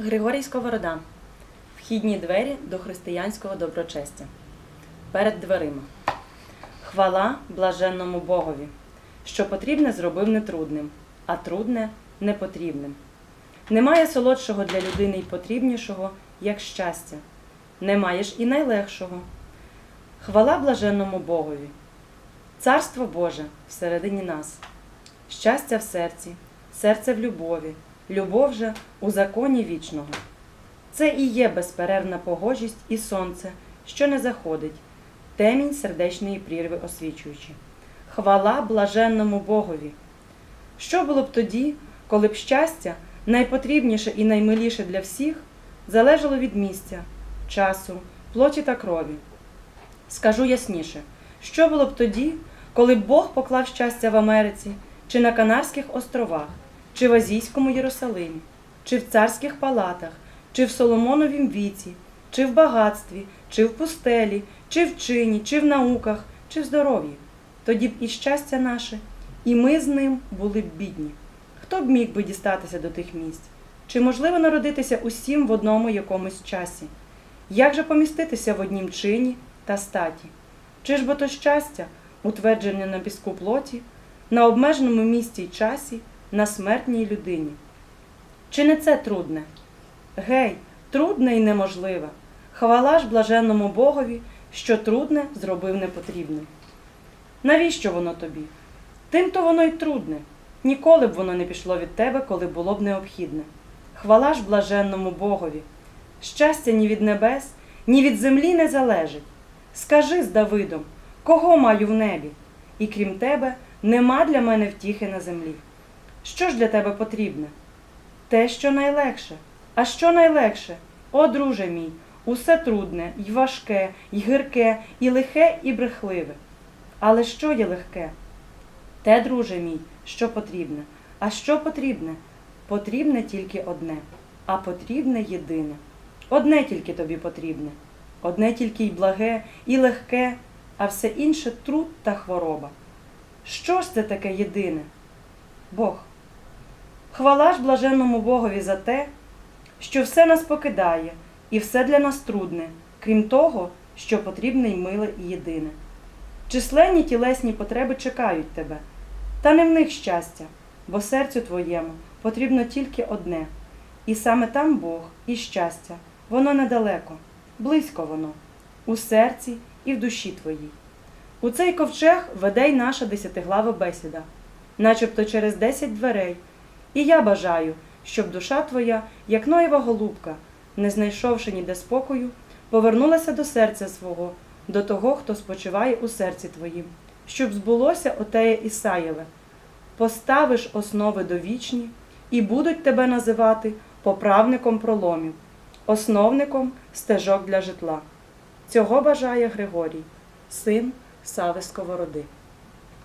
Григорій Сковорода. Вхідні двері до християнського доброчестя. Перед дверима. Хвала блаженному Богові, що потрібне зробив нетрудним, а трудне непотрібним. Немає солодшого для людини й потрібнішого, як щастя. Немає ж і найлегшого. Хвала блаженному Богові. Царство Боже всередині нас, щастя в серці, серце в любові, любов же у законі вічного. Це і є безперервна погожість і сонце, що не заходить, темінь сердечної прірви освічуючи. Хвала блаженному Богові. Що було б тоді, коли б щастя, найпотрібніше і наймиліше для всіх, залежало від місця, часу, плоті та крові? Скажу ясніше, що було б тоді, коли б Бог поклав щастя в Америці, чи на Канарських островах, чи в Азійському Єрусалимі, чи в царських палатах, чи в Соломоновім віці, чи в багатстві, чи в пустелі, чи в чині, чи в науках, чи в здоров'ї. Тоді б і щастя наше, і ми з ним були б бідні. Хто б міг би дістатися до тих місць? Чи можливо народитися усім в одному якомусь часі? Як же поміститися в однім чині та статі? Чи ж бо то щастя, утверджене на піску плоті, на обмеженому місці й часі, на смертній людині? Чи не це трудне? Гей, трудне і неможливе. Хвала ж блаженному Богові, що трудне зробив непотрібним. Навіщо воно тобі? Тим-то воно й трудне. Ніколи б воно не пішло від тебе, коли було б необхідне. Хвала ж блаженному Богові. Щастя ні від небес, ні від землі не залежить. Скажи з Давидом, кого маю в небі? І крім тебе, нема для мене втіхи на землі. Що ж для тебе потрібне? Те, що найлегше. А що найлегше? О, друже мій, усе трудне, й важке, й гірке, і лихе, і брехливе. Але що є легке? Те, друже мій, що потрібне. А що потрібне? Потрібне тільки одне, а потрібне єдине. Одне тільки тобі потрібне, одне тільки й благе, і легке, а все інше труд та хвороба. Що ж це таке єдине? Бог. Хвала ж блаженному Богові за те, що все нас покидає, і все для нас трудне, крім того, що потрібне й миле і єдине. Численні тілесні потреби чекають тебе, та не в них щастя, бо серцю твоєму потрібно тільки одне, і саме там Бог і щастя, воно недалеко, близько воно, у серці і в душі твоїй. У цей ковчег веде й наша десятиглава бесіда, начебто через десять дверей. І я бажаю, щоб душа твоя, як Ноєва голубка, не знайшовши ніде спокою, повернулася до серця свого, до того, хто спочиває у серці твоїм, щоб збулося отеє Ісаєве. Поставиш основи довічні, і будуть тебе називати поправником проломів, основником стежок для житла. Цього бажає Григорій, син Сави Сковороди.